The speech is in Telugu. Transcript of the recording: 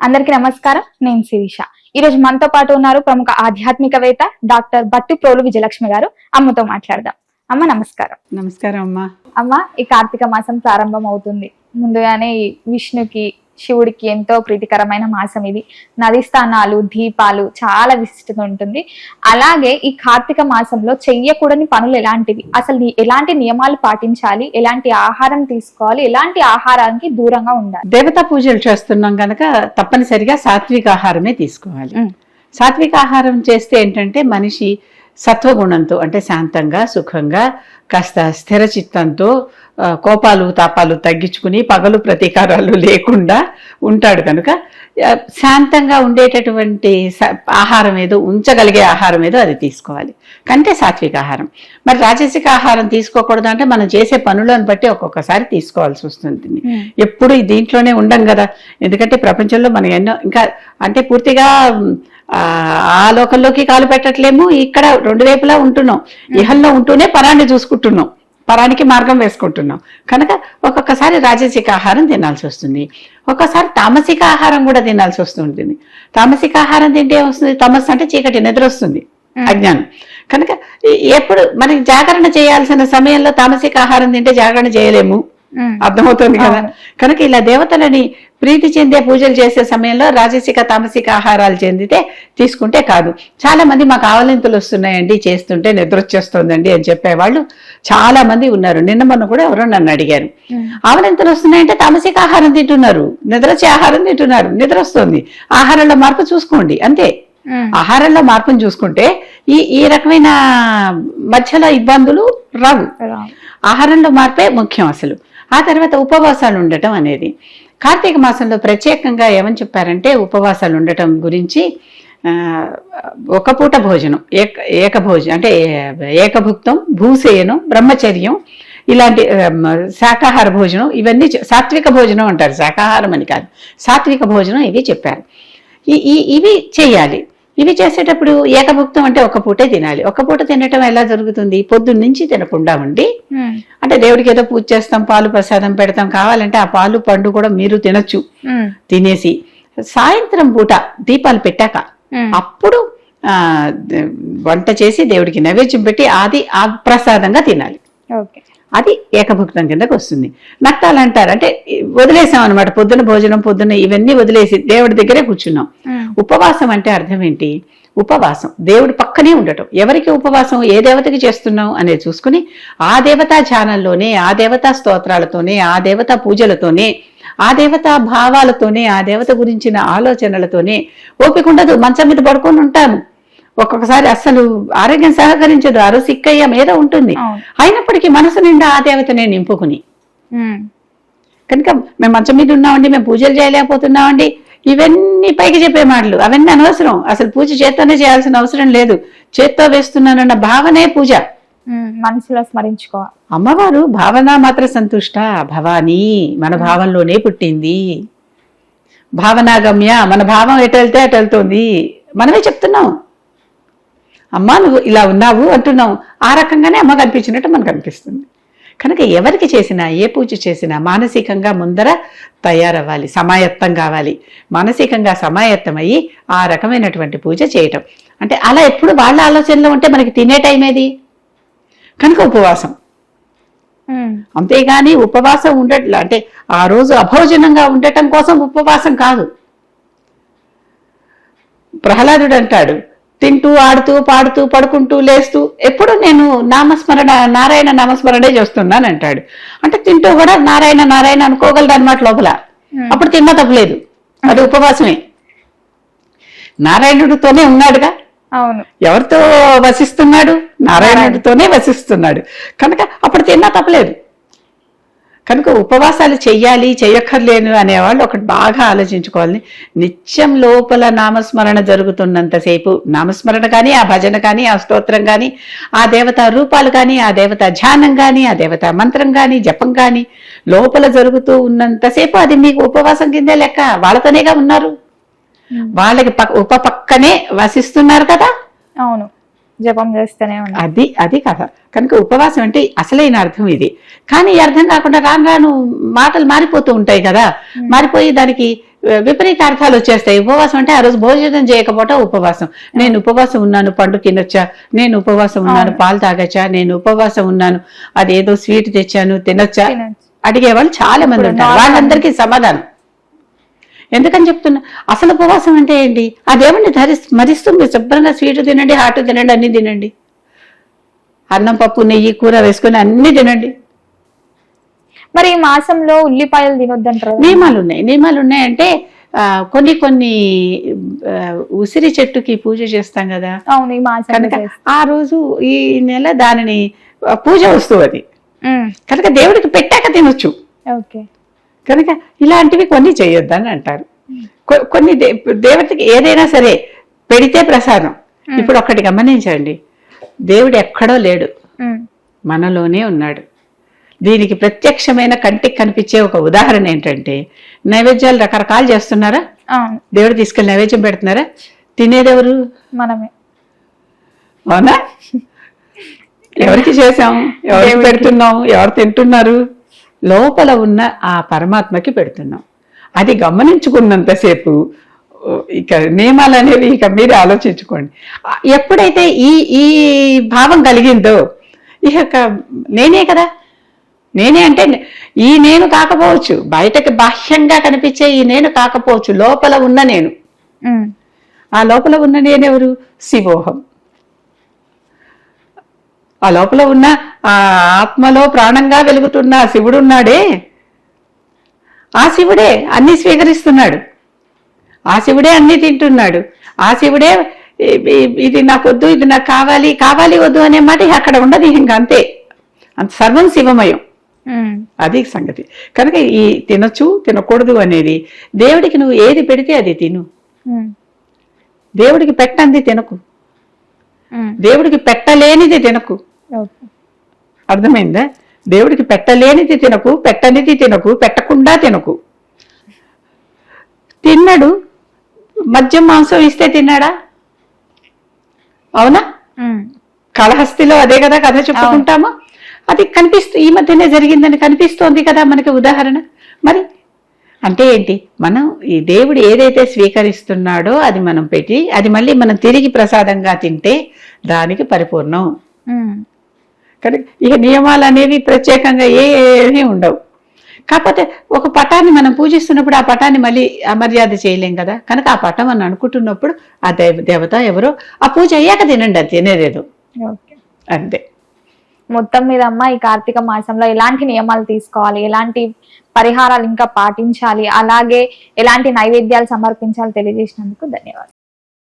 అందరికీ నమస్కారం. నేను శిరీష. ఈ రోజు మనతో పాటు ఉన్నారు ప్రముఖ ఆధ్యాత్మికవేత్త డాక్టర్ బట్టి ప్రోలు విజయలక్ష్మి గారు. అమ్మతో మాట్లాడదాం. అమ్మ నమస్కారం. నమస్కారం అమ్మా. అమ్మ ఈ కార్తీక మాసం ప్రారంభం అవుతుంది ముందుగానే ఈ విష్ణుకి శివుడికి ఎంతో ప్రీతికరమైన మాసం ఇది. నది స్థానాలు దీపాలు చాలా విశిష్టత ఉంటుంది. అలాగే ఈ కార్తీక మాసంలో చెయ్యకూడని పనులు ఎలాంటివి? అసలు ఎలాంటి నియమాలు పాటించాలి? ఎలాంటి ఆహారం తీసుకోవాలి? ఎలాంటి ఆహారానికి దూరంగా ఉండాలి? దేవతా పూజలు చేస్తున్నాం కనుక తప్పనిసరిగా సాత్విక ఆహారమే తీసుకోవాలి. సాత్విక ఆహారం చేస్తే ఏంటంటే మనిషి సత్వగుణంతో అంటే శాంతంగా సుఖంగా కాస్త స్థిర చిత్తంతో కోపాలు తాపాలు తగ్గించుకుని పగలు ప్రతీకారాలు లేకుండా ఉంటాడు కనుక శాంతంగా ఉండేటటువంటి ఆహారం ఏదో ఉంచగలిగే ఆహారం ఏదో అది తీసుకోవాలి. కంటే సాత్విక ఆహారం. మరి రాజసిక ఆహారం తీసుకోకూడదు అంటే మనం చేసే పనులను బట్టి ఒక్కొక్కసారి తీసుకోవాల్సి వస్తుంది. ఎప్పుడు దీంట్లోనే ఉండం కదా. ఎందుకంటే ప్రపంచంలో మనం ఎన్నో ఇంకా అంటే పూర్తిగా ఆ లోకంలోకి కాలు పెట్టట్లేము. ఇక్కడ రెండు వైపులా ఉంటున్నాం. ఇహంలో ఉంటూనే పరాన్ని చూసుకుంటున్నాం. పరానికి మార్గం వేసుకుంటున్నాం. కనుక ఒక్కొక్కసారి రాజసిక ఆహారం తినాల్సి వస్తుంది. ఒక్కొక్కసారి తామసిక ఆహారం కూడా తినాల్సి వస్తుంటుంది తామసిక ఆహారం తింటే ఏమొస్తుంది? తమస్సు అంటే చీకటి నిద్ర వస్తుంది. అజ్ఞానం. కనుక ఎప్పుడు మనకి జాగరణ చేయాల్సిన సమయంలో తామసిక ఆహారం తింటే జాగరణ చేయలేము. అర్థమవుతుంది కదా. కనుక ఇలా దేవతలని ప్రీతి చెందే పూజలు చేసే సమయంలో రాజసిక తామసిక ఆహారాలు చెందితే తీసుకుంటే కాదు. చాలా మంది మాకు ఆవలింతలు వస్తున్నాయండి చేస్తుంటే నిద్ర వచ్చేస్తుందండి అని చెప్పేవాళ్ళు చాలా మంది ఉన్నారు. నిన్న మొన్న కూడా ఎవరో నన్ను అడిగారు. ఆవలింతలు వస్తున్నాయంటే తామసిక ఆహారం తింటున్నారు నిద్ర వచ్చే ఆహారం తింటున్నారు నిద్ర వస్తుంది ఆహారంలో మార్పు చూసుకోండి అంతే. ఆహారంలో మార్పును చూసుకుంటే ఈ ఈ రకమైన మధ్యలో ఇబ్బందులు రావు. ఆహారంలో మార్పే ముఖ్యం అసలు. ఆ తర్వాత ఉపవాసాలు ఉండటం అనేది. కార్తీక మాసంలో ప్రత్యేకంగా ఏమని చెప్పారంటే ఉపవాసాలు ఉండటం గురించి ఒక పూట భోజనం ఏక ఏకభోజనం అంటే ఏకభుక్తం భూసేయనం బ్రహ్మచర్యం ఇలాంటి శాకాహార భోజనం ఇవన్నీ సాత్విక భోజనం అంటారు. శాకాహారం అని కాదు సాత్విక భోజనం ఇవి చెప్పారు. ఈ ఈ- ఇవి చేయాలి. ఇవి చేసేటప్పుడు ఏకభుక్తం అంటే ఒక పూటే తినాలి ఒక పూట తినటం ఎలా జరుగుతుంది పొద్దున్న నుంచి తినకుండా ఉండి. అంటే దేవుడికి ఏదో పూజ చేస్తాం పాలు ప్రసాదం పెడతాం కావాలంటే ఆ పాలు పండు కూడా మీరు తినొచ్చు. తినేసి సాయంత్రం పూట దీపాలు పెట్టాక. అప్పుడు ఆ వంట చేసి దేవుడికి నైవేద్యం పెట్టి అది ఆ ప్రసాదంగా తినాలి అది ఏకభుక్తం కిందకు వస్తుంది నక్తాలు అంటారు అంటే వదిలేసాం అనమాట పొద్దున భోజనం పొద్దున ఇవన్నీ వదిలేసి దేవుడి దగ్గరే కూర్చున్నాం. ఉపవాసం అంటే అర్థం ఏంటి? ఉపవాసం. దేవుడి పక్కనే ఉండటం. ఎవరికి ఉపవాసం? ఏ దేవతకి చేస్తున్నాం అనేది చూసుకుని ఆ దేవతా ధ్యానంలోనే ఆ దేవతా స్తోత్రాలతోనే ఆ దేవతా పూజలతోనే ఆ దేవతా భావాలతోనే ఆ దేవత గురించిన ఆలోచనలతోనే ఓపిక ఉండదు. మంచం మీద పడుకొని ఉంటాను ఒక్కొక్కసారి అస్సలు ఆరోగ్యం సహకరించదు. అరు సిక్కయ్య మీద ఉంటుంది. అయినప్పటికీ మనసు నిండా ఆ దేవతనే నింపుకుని. కనుక మేము మంచం మీద ఉన్నామండి మేము పూజలు చేయలేకపోతున్నామండి. ఇవన్నీ పైకి చెప్పే మాటలు అవన్నీ అనవసరం. అసలు పూజ చేత్తోనే చేయాల్సిన అవసరం లేదు. చేత్తో వేస్తున్నానన్న భావనే పూజ. మనసులో స్మరించుకోవాలి అమ్మవారు భావన మాత్ర సంతుష్ట భవానీ మన భావంలోనే పుట్టింది. భావనాగమ్య మన భావం ఎటు వెళ్తే అటు వెళ్తోంది. మనమే చెప్తున్నాం. అమ్మా నువ్వు ఇలా ఉన్నావు అంటున్నాం. ఆ రకంగానే అమ్మ కనిపించినట్టు మనకు అనిపిస్తుంది. కనుక ఎవరికి చేసినా ఏ పూజ చేసినా మానసికంగా ముందర తయారవ్వాలి సమాయత్తం కావాలి. మానసికంగా సమాయత్తమయ్యి ఆ రకమైనటువంటి పూజ చేయటం. అంటే అలా ఎప్పుడు వాళ్ళ ఆలోచనలో ఉంటే మనకి తినే టైం ఏది? కనుక ఉపవాసం. అంతేగాని ఉపవాసం ఉండట్లా. అంటే ఆ రోజు అభోజనంగా ఉండటం కోసం ఉపవాసం కాదు. ప్రహ్లాదుడు అంటాడు తింటూ ఆడుతూ పాడుతూ పడుకుంటూ లేస్తూ ఎప్పుడు నేను నామస్మరణ నారాయణ నామస్మరణే చేస్తున్నాను అంటాడు అంటే తింటూ కూడా నారాయణ నారాయణ అనుకోగలడు అనమాట లోపల. అప్పుడు తిన్నా తప్పలేదు. అది ఉపవాసమే. నారాయణుడితోనే ఉన్నాడుగా. అవును. ఎవరితో వసిస్తున్నాడు? నారాయణుడితోనే వసిస్తున్నాడు. కనుక అప్పుడు తిన్నా తప్పలేదు. కనుక ఉపవాసాలు చెయ్యాలి చెయ్యక్కర్లేను అనేవాళ్ళు ఒకటి బాగా ఆలోచించుకోవాలి. నిత్యం లోపల నామస్మరణ జరుగుతున్నంతసేపు నామస్మరణ కానీ ఆ భజన కానీ ఆ స్తోత్రం కానీ ఆ దేవత రూపాలు కానీ ఆ దేవత ధ్యానం కానీ ఆ దేవత మంత్రం కానీ జపం కానీ లోపల జరుగుతూ ఉన్నంతసేపు అది మీకు ఉపవాసం కిందే లెక్క. వాళ్ళతోనేగా ఉన్నారు. వాళ్ళకి పక్క ఉప పక్కనే వసిస్తున్నారు కదా? అవును. జపం చేస్తూనే అది అది కథ. కనుక ఉపవాసం అంటే అసలైన అర్థం ఇది. కానీ ఈ అర్థం కాకుండా రాను రాను మాటలు మారిపోతూ ఉంటాయి కదా. మారిపోయి దానికి విపరీత అర్థాలు వచ్చేస్తాయి. ఉపవాసం అంటే ఆ రోజు భోజనం చేయకపోవటం ఉపవాసం. నేను ఉపవాసం ఉన్నాను పండు తినొచ్చా? నేను ఉపవాసం ఉన్నాను. పాలు తాగచ్చా? నేను ఉపవాసం ఉన్నాను అదేదో స్వీట్ తెచ్చాను తినొచ్చా? తినొచ్చు. అడిగే వాళ్ళు చాలా మంది ఉంటారు. వాళ్ళందరికీ సమాధానం. ఎందుకని చెప్తున్నా? అసలు ఉపవాసం అంటే ఏంటి? ఆ దేవుణ్ణి ధరి స్మరిస్తుంది శుభ్రంగా స్వీట్ తినండి హాట్ తినండి అన్ని తినండి. అన్నం పప్పు నెయ్యి కూర వేసుకొని అన్ని తినండి. మరి ఈ మాసంలో ఉల్లిపాయలు తినొద్దంటారు? నియమాలు ఉన్నాయి నియమాలు ఉన్నాయంటే కొన్ని కొన్ని ఉసిరి చెట్టుకి పూజ చేస్తాం కదా? అవును కనుక. ఆ రోజు ఈ నెల దానిని పూజ వస్తువు అది. కనుక దేవుడికి పెట్టాక తినొచ్చు. ఓకే. కనుక ఇలాంటివి కొన్ని చేయొద్దని అంటారు. కొన్ని దేవతకి ఏదైనా సరే పెడితే ప్రసాదం. ఇప్పుడు ఒక్కటి గమనించండి. దేవుడు ఎక్కడో లేడు. మనలోనే ఉన్నాడు. దీనికి ప్రత్యక్షమైన కంటికి కనిపించే ఒక ఉదాహరణ ఏంటంటే నైవేద్యాలు రకరకాలు చేస్తున్నారా? దేవుడు తీసుకెళ్ళి నైవేద్యం పెడుతున్నారా? తినేదెవరు మనమే. అవునా? ఎవరికి చేసాం ఎవరికి. పెడుతున్నాం? ఎవరు తింటున్నారు? లోపల ఉన్న ఆ పరమాత్మకి పెడుతున్నాం. అది గమనించుకున్నంతసేపు ఇక నియమాలు అనేవి ఇక మీరే ఆలోచించుకోండి. ఎప్పుడైతే ఈ ఈ భావం కలిగిందో ఇక నేనే కదా? నేనే అంటే ఈ నేను కాకపోవచ్చు బయటకి బాహ్యంగా కనిపించే ఈ నేను కాకపోవచ్చు లోపల ఉన్న నేను. ఆ లోపల ఉన్న నేనెవరు శివోహం. ఆ లోపల ఉన్న ఆ ఆత్మలో ప్రాణంగా వెలుగుతున్న ఆ శివుడు ఉన్నాడే. ఆ శివుడే అన్ని స్వీకరిస్తున్నాడు. ఆ శివుడే అన్ని తింటున్నాడు. ఆ శివుడే ఇది నాకు వద్దు ఇది నాకు కావాలి కావాలి వద్దు అనే మాట అక్కడ ఉండదు ఇంక అంతే. అంత సర్వం శివమయం. అది సంగతి. కనుక ఈ తినొచ్చు తినకూడదు అనేది దేవుడికి నువ్వు ఏది పెడితే అది తిను. దేవుడికి పెట్టంది తినకు. దేవుడికి పెట్టలేనిది తినకు. అర్థమైందా? దేవుడికి పెట్టలేనిది తినకు పెట్టనిది తినకు పెట్టకుండా తినకు. తిన్నాడు? మద్యం మాంసం ఇస్తే తిన్నాడా? అవునా? కాళహస్తిలో అదే కదా కథ చెప్పుకుంటాము. అది కనిపిస్తూ ఈ మధ్యనే జరిగిందని కనిపిస్తోంది కదా మనకి ఉదాహరణ. మరి అంటే ఏంటి? మనం ఈ దేవుడు ఏదైతే స్వీకరిస్తున్నాడో అది మనం పెట్టి అది మళ్ళీ మనం తిరిగి ప్రసాదంగా తింటే దానికి పరిపూర్ణం. కనుక ఇక నియమాలు అనేవి ప్రత్యేకంగా ఏమీ ఉండవు. కాకపోతే ఒక పటాన్ని మనం పూజిస్తున్నప్పుడు ఆ పటాన్ని మళ్ళీ అమర్యాద చేయలేం కదా. కనుక ఆ పటం అని అనుకుంటున్నప్పుడు ఆ దేవ దేవత ఎవరో ఆ పూజ అయ్యాక తినండి అది తినేదేదో. ఓకే. అంతే. మొత్తం మీద అమ్మ ఈ కార్తీక మాసంలో ఎలాంటి నియమాలు తీసుకోవాలి? ఎలాంటి పరిహారాలు ఇంకా పాటించాలి? అలాగే ఎలాంటి నైవేద్యాలు సమర్పించాలి తెలియజేసినందుకు ధన్యవాదాలు.